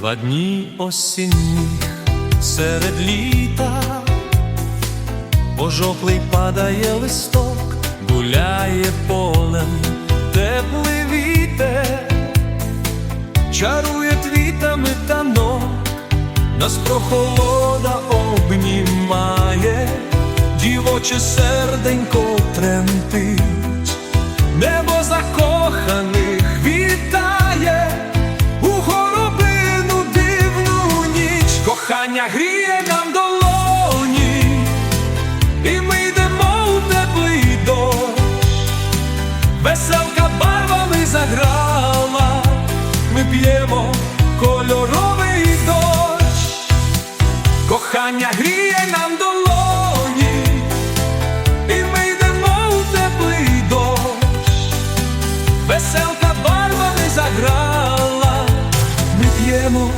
Два дні осінні серед літа, пожовклий падає листок, гуляє полем, теплий вітер, чарує твітами танок, нас прохолода обнімає, дівоче серденько тремтить, небо закоханих кохання гріє нам долоні, і ми йдемо у теплий дощ, веселка барвами заграла, ми п'ємо кольоровий дощ, кохання гріє нам долоні, і ми йдемо у теплий дощ, веселка барвами заграла, ми п'ємо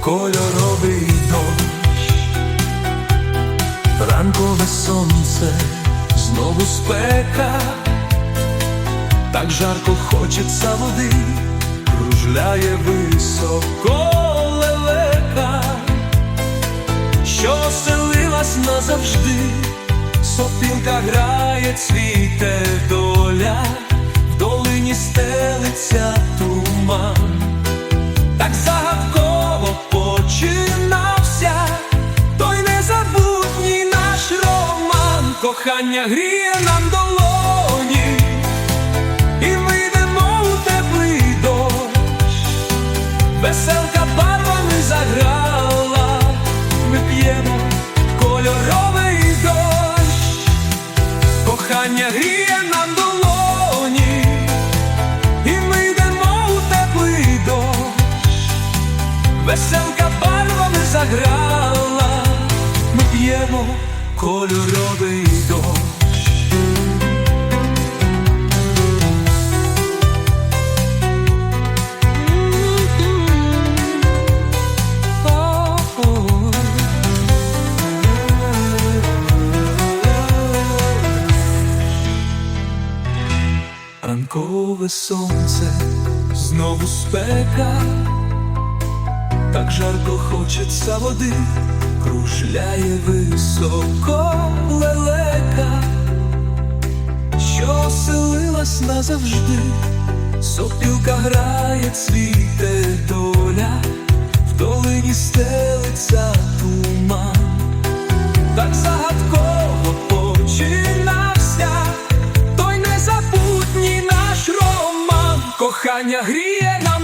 кольоровий ранкове сонце, знову спека, так жарко хочеться води, кружляє високо лелека, що оселилась назавжди, сопілка грає, цвіте доля, в долині стелиться кохання гріє нам долоні, і ми йдемо у теплий дощ, веселка барвами заграла, ми п'ємо кольоровий дощ, кохання гріє нам долоні, і ми йдемо у теплий дощ, веселка барвами заграла, ми п'ємо кольоровий Ранкове сонце, знову спека, так жарко хочеться води, кружляє високо лелека, що оселилась назавжди, сопілка грає, цвіте доля, в долині стелиться кохання гріє нам